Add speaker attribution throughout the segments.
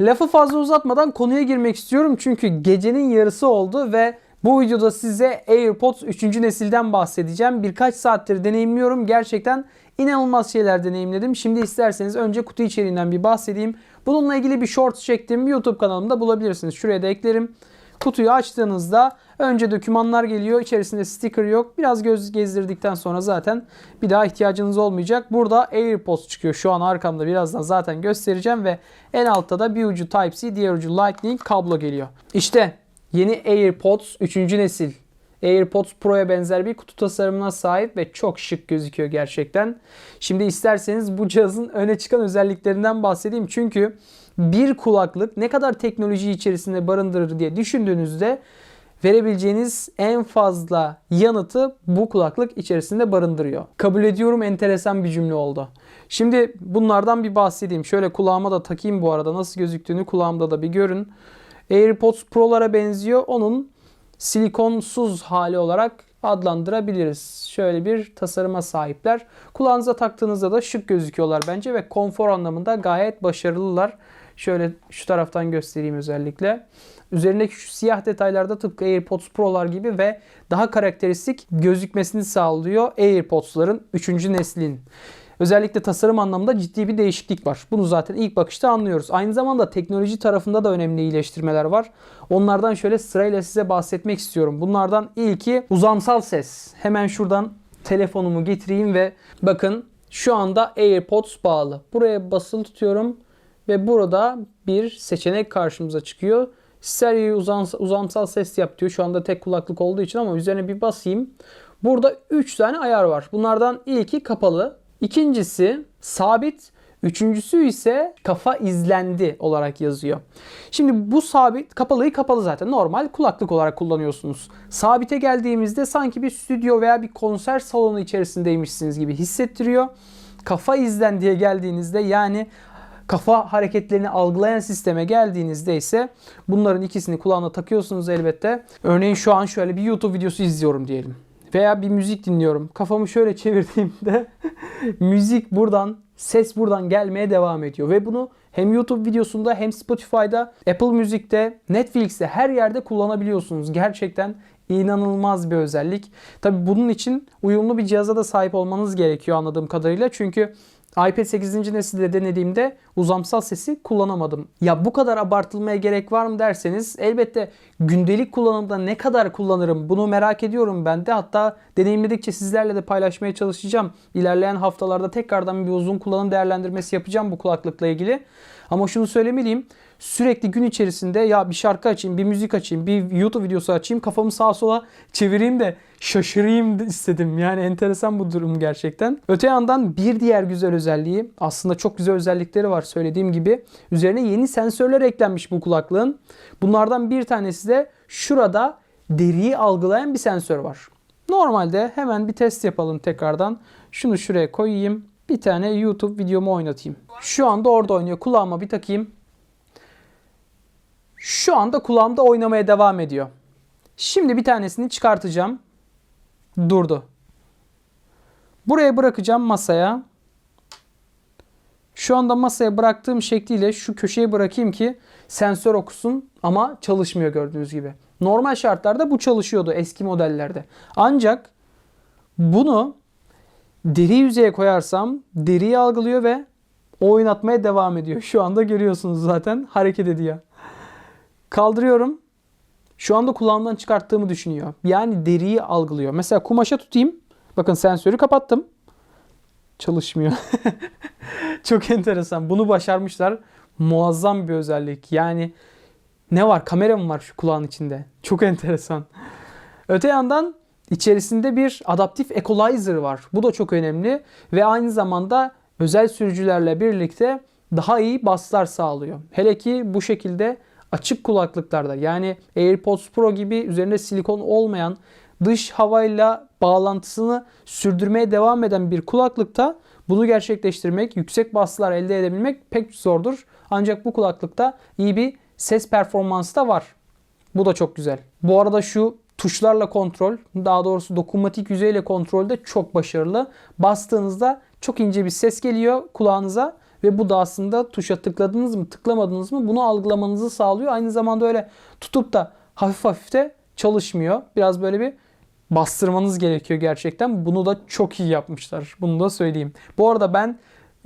Speaker 1: Lafı fazla uzatmadan konuya girmek istiyorum çünkü gecenin yarısı oldu ve bu videoda size AirPods 3. nesilden bahsedeceğim. Birkaç saattir deneyimliyorum. Gerçekten inanılmaz şeyler deneyimledim. Şimdi isterseniz önce kutu içeriğinden bir bahsedeyim. Bununla ilgili bir shorts çektim. YouTube kanalımda bulabilirsiniz. Şuraya da eklerim. Kutuyu açtığınızda önce dokümanlar geliyor. İçerisinde sticker yok. Biraz göz gezdirdikten sonra zaten bir daha ihtiyacınız olmayacak. Burada AirPods çıkıyor. Şu an arkamda birazdan zaten göstereceğim ve en altta da bir ucu Type-C, diğer ucu Lightning kablo geliyor. İşte yeni AirPods 3. nesil. AirPods Pro'ya benzer bir kutu tasarımına sahip ve çok şık gözüküyor gerçekten. Şimdi isterseniz bu cihazın öne çıkan özelliklerinden bahsedeyim. Çünkü bir kulaklık ne kadar teknoloji içerisinde barındırır diye düşündüğünüzde verebileceğiniz en fazla yanıtı bu kulaklık içerisinde barındırıyor. Kabul ediyorum enteresan bir cümle oldu. Şimdi bunlardan bir bahsedeyim. Şöyle kulağıma da takayım bu arada nasıl gözüktüğünü kulağımda da bir görün. AirPods Pro'lara benziyor. Onun silikonsuz hali olarak adlandırabiliriz. Şöyle bir tasarıma sahipler. Kulağınıza taktığınızda da şık gözüküyorlar bence ve konfor anlamında gayet başarılılar. Şöyle şu taraftan göstereyim özellikle. Üzerindeki şu siyah detaylarda tıpkı AirPods Pro'lar gibi ve daha karakteristik gözükmesini sağlıyor AirPods'ların 3. neslin. Özellikle tasarım anlamında ciddi bir değişiklik var. Bunu zaten ilk bakışta anlıyoruz. Aynı zamanda teknoloji tarafında da önemli iyileştirmeler var. Onlardan şöyle sırayla size bahsetmek istiyorum. Bunlardan ilki uzamsal ses. Hemen şuradan telefonumu getireyim ve bakın şu anda AirPods bağlı. Buraya basılı tutuyorum ve burada bir seçenek karşımıza çıkıyor. Stereo uzamsal, uzamsal ses yap diyor. Şu anda tek kulaklık olduğu için ama üzerine bir basayım. Burada 3 tane ayar var. Bunlardan ilki kapalı. İkincisi sabit. Üçüncüsü ise kafa izlendi olarak yazıyor. Şimdi bu sabit kapalıyı kapalı zaten normal kulaklık olarak kullanıyorsunuz. Sabite geldiğimizde sanki bir stüdyo veya bir konser salonu içerisindeymişsiniz gibi hissettiriyor. Kafa izlendiye geldiğinizde yani kafa hareketlerini algılayan sisteme geldiğinizde ise bunların ikisini kulağına takıyorsunuz elbette. Örneğin şu an şöyle bir YouTube videosu izliyorum diyelim. Veya bir müzik dinliyorum. Kafamı şöyle çevirdiğimde müzik buradan, ses buradan gelmeye devam ediyor. Ve bunu hem YouTube videosunda hem Spotify'da, Apple Music'te, Netflix'te her yerde kullanabiliyorsunuz. Gerçekten inanılmaz bir özellik. Tabi bunun için uyumlu bir cihaza da sahip olmanız gerekiyor anladığım kadarıyla. Çünkü iPad 8. nesilde denediğimde uzamsal sesi kullanamadım. Ya bu kadar abartılmaya gerek var mı derseniz elbette gündelik kullanımda ne kadar kullanırım bunu merak ediyorum ben de. Hatta deneyimledikçe sizlerle de paylaşmaya çalışacağım. İlerleyen haftalarda tekrardan bir uzun kullanım değerlendirmesi yapacağım bu kulaklıkla ilgili. Ama şunu söylemeliyim. Sürekli gün içerisinde ya bir şarkı açayım, bir müzik açayım, bir YouTube videosu açayım, kafamı sağa sola çevireyim de şaşırayım istedim. Yani enteresan bu durum gerçekten. Öte yandan bir diğer güzel özelliği aslında çok güzel özellikleri var söylediğim gibi. Üzerine yeni sensörler eklenmiş bu kulaklığın. Bunlardan bir tanesi de şurada deriyi algılayan bir sensör var. Normalde hemen bir test yapalım tekrardan. Şunu şuraya koyayım. Bir tane YouTube videomu oynatayım. Şu anda orada oynuyor. Kulağıma bir takayım. Şu anda kulağımda oynamaya devam ediyor. Şimdi bir tanesini çıkartacağım. Durdu. Buraya bırakacağım masaya. Şu anda masaya bıraktığım şekliyle şu köşeye bırakayım ki sensör okusun ama çalışmıyor gördüğünüz gibi. Normal şartlarda bu çalışıyordu eski modellerde. Ancak bunu deri yüzeye koyarsam deriyi algılıyor ve oynatmaya devam ediyor. Şu anda görüyorsunuz zaten hareket ediyor. Kaldırıyorum. Şu anda kulağımdan çıkarttığımı düşünüyor. Yani deriyi algılıyor. Mesela kumaşa tutayım. Bakın sensörü kapattım. Çalışmıyor. Çok enteresan. Bunu başarmışlar. Muazzam bir özellik. Yani ne var? Kamera mı var şu kulağın içinde? Çok enteresan. Öte yandan içerisinde bir adaptif equalizer var. Bu da çok önemli ve aynı zamanda özel sürücülerle birlikte daha iyi baslar sağlıyor. Hele ki bu şekilde açık kulaklıklarda yani AirPods Pro gibi üzerinde silikon olmayan dış havayla bağlantısını sürdürmeye devam eden bir kulaklıkta bunu gerçekleştirmek, yüksek baslar elde edebilmek pek zordur. Ancak bu kulaklıkta iyi bir ses performansı da var. Bu da çok güzel. Bu arada şu tuşlarla kontrol, daha doğrusu dokunmatik yüzeyle kontrol de çok başarılı. Bastığınızda çok ince bir ses geliyor kulağınıza ve bu da aslında tuşa tıkladınız mı tıklamadınız mı bunu algılamanızı sağlıyor. Aynı zamanda öyle tutup da hafif hafif de çalışmıyor. Biraz böyle bir bastırmanız gerekiyor gerçekten. Bunu da çok iyi yapmışlar. Bunu da söyleyeyim. Bu arada ben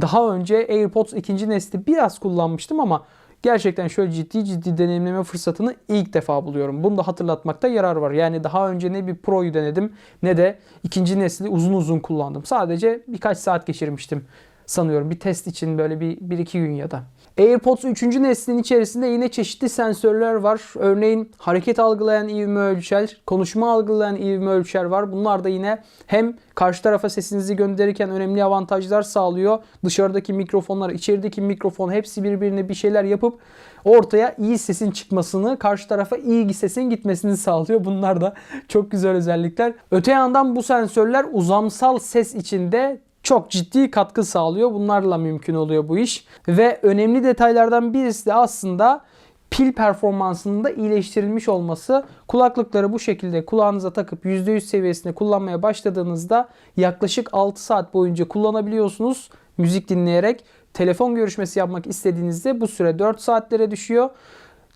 Speaker 1: daha önce AirPods ikinci nesli biraz kullanmıştım ama gerçekten şöyle ciddi ciddi deneyimleme fırsatını ilk defa buluyorum. Bunu da hatırlatmakta yarar var. Yani daha önce ne bir Pro'yu denedim ne de ikinci nesli uzun uzun kullandım. Sadece birkaç saat geçirmiştim sanıyorum. Bir test için böyle bir, bir iki gün ya da. AirPods 3. neslin içerisinde yine çeşitli sensörler var. Örneğin hareket algılayan ivme ölçer, konuşma algılayan ivme ölçer var. Bunlar da yine hem karşı tarafa sesinizi gönderirken önemli avantajlar sağlıyor. Dışarıdaki mikrofonlar, içerideki mikrofon hepsi birbirine bir şeyler yapıp ortaya iyi sesin çıkmasını, karşı tarafa iyi sesin gitmesini sağlıyor. Bunlar da çok güzel özellikler. Öte yandan bu sensörler uzamsal ses içinde çok ciddi katkı sağlıyor. Bunlarla mümkün oluyor bu iş. Ve önemli detaylardan birisi de aslında pil performansının da iyileştirilmiş olması. Kulaklıkları bu şekilde kulağınıza takıp %100 seviyesinde kullanmaya başladığınızda yaklaşık 6 saat boyunca kullanabiliyorsunuz müzik dinleyerek. Telefon görüşmesi yapmak istediğinizde bu süre 4 saatlere düşüyor.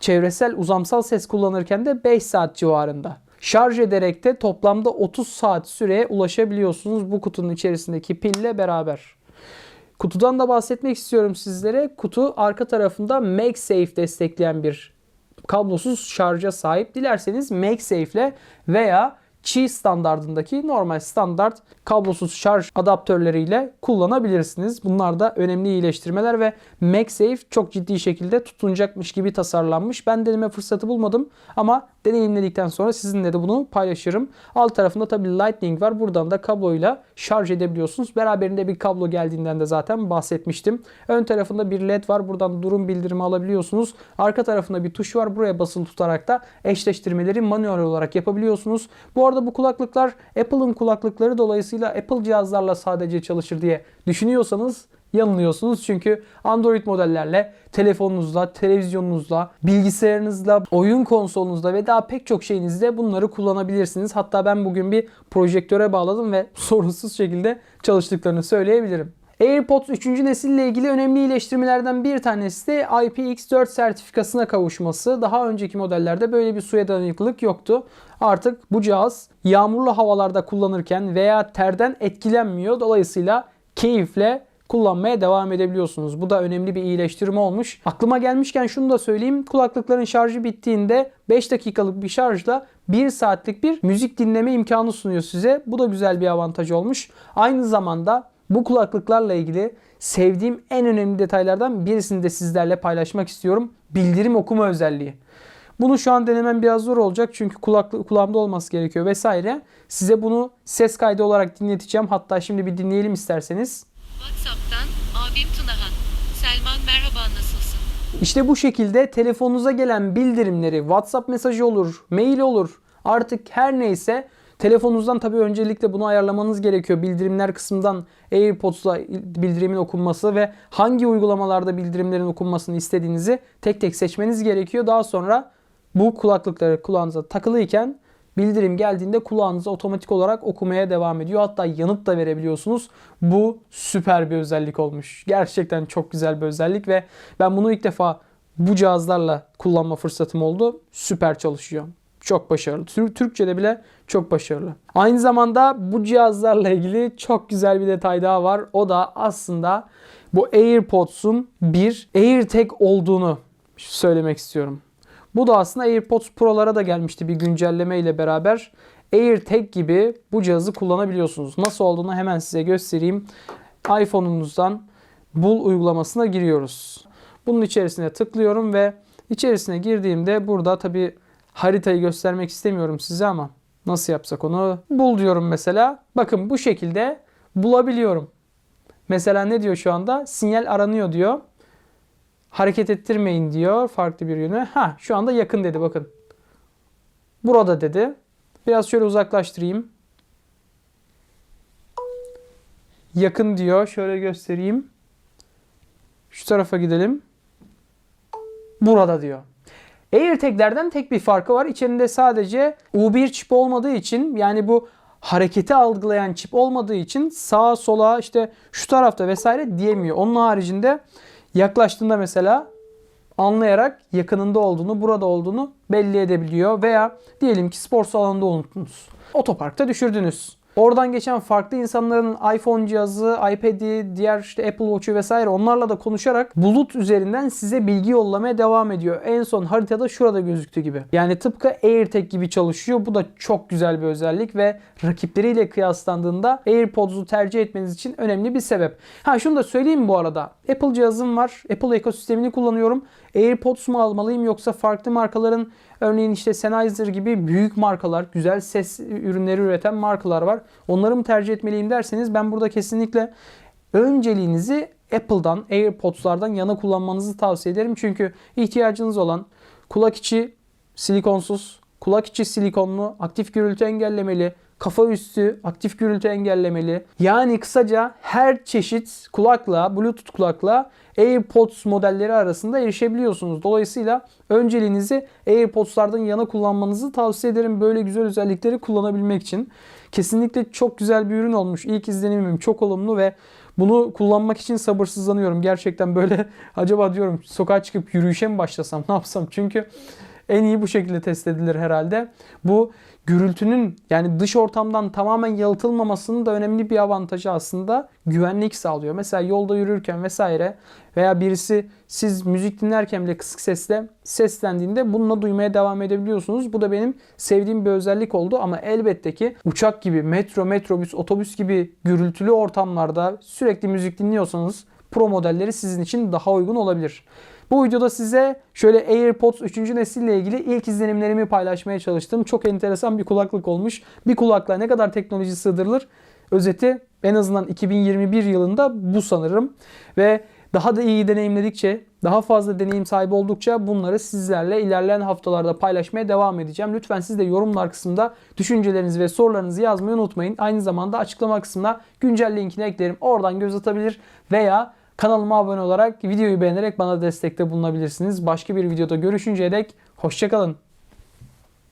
Speaker 1: Çevresel uzamsal ses kullanırken de 5 saat civarında. Şarj ederek de toplamda 30 saat süreye ulaşabiliyorsunuz bu kutunun içerisindeki pille beraber. Kutudan da bahsetmek istiyorum sizlere. Kutu arka tarafında MagSafe destekleyen bir kablosuz şarja sahip. Dilerseniz MagSafe ile veya Qi standardındaki normal standart kablosuz şarj adaptörleriyle kullanabilirsiniz. Bunlar da önemli iyileştirmeler ve MagSafe çok ciddi şekilde tutunacakmış gibi tasarlanmış. Ben deneme fırsatı bulmadım ama deneyimledikten sonra sizinle de bunu paylaşırım. Alt tarafında tabii Lightning var. Buradan da kabloyla şarj edebiliyorsunuz. Beraberinde bir kablo geldiğinden de zaten bahsetmiştim. Ön tarafında bir led var. Buradan durum bildirimi alabiliyorsunuz. Arka tarafında bir tuş var. Buraya basılı tutarak da eşleştirmeleri manuel olarak yapabiliyorsunuz. Bu arada bu kulaklıklar Apple'ın kulaklıkları dolayısıyla Apple cihazlarla sadece çalışır diye düşünüyorsanız yanılıyorsunuz. Çünkü Android modellerle telefonunuzla, televizyonunuzla, bilgisayarınızla, oyun konsolunuzla ve daha pek çok şeyinizde bunları kullanabilirsiniz. Hatta ben bugün bir projektöre bağladım ve sorunsuz şekilde çalıştıklarını söyleyebilirim. AirPods 3. nesille ilgili önemli iyileştirmelerden bir tanesi de IPX4 sertifikasına kavuşması. Daha önceki modellerde böyle bir suya dayanıklılık yoktu. Artık bu cihaz yağmurlu havalarda kullanırken veya terden etkilenmiyor. Dolayısıyla keyifle kullanmaya devam edebiliyorsunuz. Bu da önemli bir iyileştirme olmuş. Aklıma gelmişken şunu da söyleyeyim. Kulaklıkların şarjı bittiğinde 5 dakikalık bir şarjla 1 saatlik bir müzik dinleme imkanı sunuyor size. Bu da güzel bir avantaj olmuş. Aynı zamanda bu kulaklıklarla ilgili sevdiğim en önemli detaylardan birisini de sizlerle paylaşmak istiyorum. Bildirim okuma özelliği. Bunu şu an denemem biraz zor olacak çünkü kulaklı, kulağımda olması gerekiyor vesaire. Size bunu ses kaydı olarak dinleteceğim. Hatta şimdi bir dinleyelim isterseniz.
Speaker 2: WhatsApp'tan abim Tunahan. Selman merhaba nasılsın?
Speaker 1: İşte bu şekilde telefonunuza gelen bildirimleri WhatsApp mesajı olur, mail olur. Artık her neyse telefonunuzdan tabii öncelikle bunu ayarlamanız gerekiyor. Bildirimler kısmından AirPods'la bildirimin okunması ve hangi uygulamalarda bildirimlerin okunmasını istediğinizi tek tek seçmeniz gerekiyor. Daha sonra bu kulaklıkları kulağınıza takılıyken bildirim geldiğinde kulağınıza otomatik olarak okumaya devam ediyor. Hatta yanıt da verebiliyorsunuz. Bu süper bir özellik olmuş. Gerçekten çok güzel bir özellik ve ben bunu ilk defa bu cihazlarla kullanma fırsatım oldu. Süper çalışıyor. Çok başarılı. Tür- Türkçe'de bile çok başarılı. Aynı zamanda bu cihazlarla ilgili çok güzel bir detay daha var. O da aslında bu AirPods'un bir AirTag olduğunu söylemek istiyorum. Bu da aslında AirPods Pro'lara da gelmişti bir güncelleme ile beraber. AirTag gibi bu cihazı kullanabiliyorsunuz. Nasıl olduğunu hemen size göstereyim. iPhone'unuzdan Bul uygulamasına giriyoruz. Bunun içerisine tıklıyorum ve içerisine girdiğimde burada tabi haritayı göstermek istemiyorum size ama nasıl yapsak onu? Bul diyorum mesela. Bakın bu şekilde bulabiliyorum. Mesela ne diyor şu anda? Sinyal aranıyor diyor. Hareket ettirmeyin diyor farklı bir yöne. Ha şu anda yakın dedi bakın. Burada dedi. Biraz şöyle uzaklaştırayım. Yakın diyor. Şöyle göstereyim. Şu tarafa gidelim. Burada diyor. AirTag'lerden tek bir farkı var. İçerinde sadece U1 çip olmadığı için yani bu hareketi algılayan çip olmadığı için sağa sola işte şu tarafta vesaire diyemiyor. Onun haricinde yaklaştığında mesela anlayarak yakınında olduğunu, burada olduğunu belli edebiliyor. Veya diyelim ki spor salonunda unuttunuz. Otoparkta düşürdünüz. Oradan geçen farklı insanların iPhone cihazı, iPad'i, diğer işte Apple Watch'u vesaire onlarla da konuşarak bulut üzerinden size bilgi yollamaya devam ediyor. En son haritada şurada gözüktüğü gibi. Yani tıpkı AirTag gibi çalışıyor. Bu da çok güzel bir özellik ve rakipleriyle kıyaslandığında AirPods'u tercih etmeniz için önemli bir sebep. Ha şunu da söyleyeyim bu arada. Apple cihazım var. Apple ekosistemini kullanıyorum. AirPods mu almalıyım yoksa farklı markaların örneğin işte Sennheiser gibi büyük markalar, güzel ses ürünleri üreten markalar var. Onları mı tercih etmeliyim derseniz ben burada kesinlikle önceliğinizi Apple'dan, AirPods'lardan yana kullanmanızı tavsiye ederim. Çünkü ihtiyacınız olan kulak içi silikonsuz, kulak içi silikonlu, aktif gürültü engellemeli, kafa üstü aktif gürültü engellemeli. Yani kısaca her çeşit kulakla, Bluetooth kulakla AirPods modelleri arasında erişebiliyorsunuz. Dolayısıyla önceliğinizi AirPods'lardan yana kullanmanızı tavsiye ederim böyle güzel özellikleri kullanabilmek için. Kesinlikle çok güzel bir ürün olmuş. İlk izlenimim çok olumlu ve bunu kullanmak için sabırsızlanıyorum. Gerçekten böyle acaba diyorum sokağa çıkıp yürüyüşe mi başlasam ne yapsam? Çünkü en iyi bu şekilde test edilir herhalde. Bu gürültünün yani dış ortamdan tamamen yalıtılmamasının da önemli bir avantajı aslında güvenlik sağlıyor. Mesela yolda yürürken vesaire veya birisi siz müzik dinlerken bile kısık sesle seslendiğinde bununla duymaya devam edebiliyorsunuz. Bu da benim sevdiğim bir özellik oldu ama elbette ki uçak gibi, metro, metrobüs, otobüs gibi gürültülü ortamlarda sürekli müzik dinliyorsanız Pro modelleri sizin için daha uygun olabilir. Bu videoda size şöyle AirPods 3. nesille ilgili ilk izlenimlerimi paylaşmaya çalıştım. Çok enteresan bir kulaklık olmuş. Bir kulaklığa ne kadar teknoloji sığdırılır? Özeti en azından 2021 yılında bu sanırım. Ve daha da iyi deneyimledikçe, daha fazla deneyim sahibi oldukça bunları sizlerle ilerleyen haftalarda paylaşmaya devam edeceğim. Lütfen siz de yorumlar kısmında düşüncelerinizi ve sorularınızı yazmayı unutmayın. Aynı zamanda açıklama kısmına güncel linkini eklerim. Oradan göz atabilir veya Kanalıma abone olarak videoyu beğenerek bana destekte bulunabilirsiniz. Başka bir videoda görüşünceye dek hoşçakalın.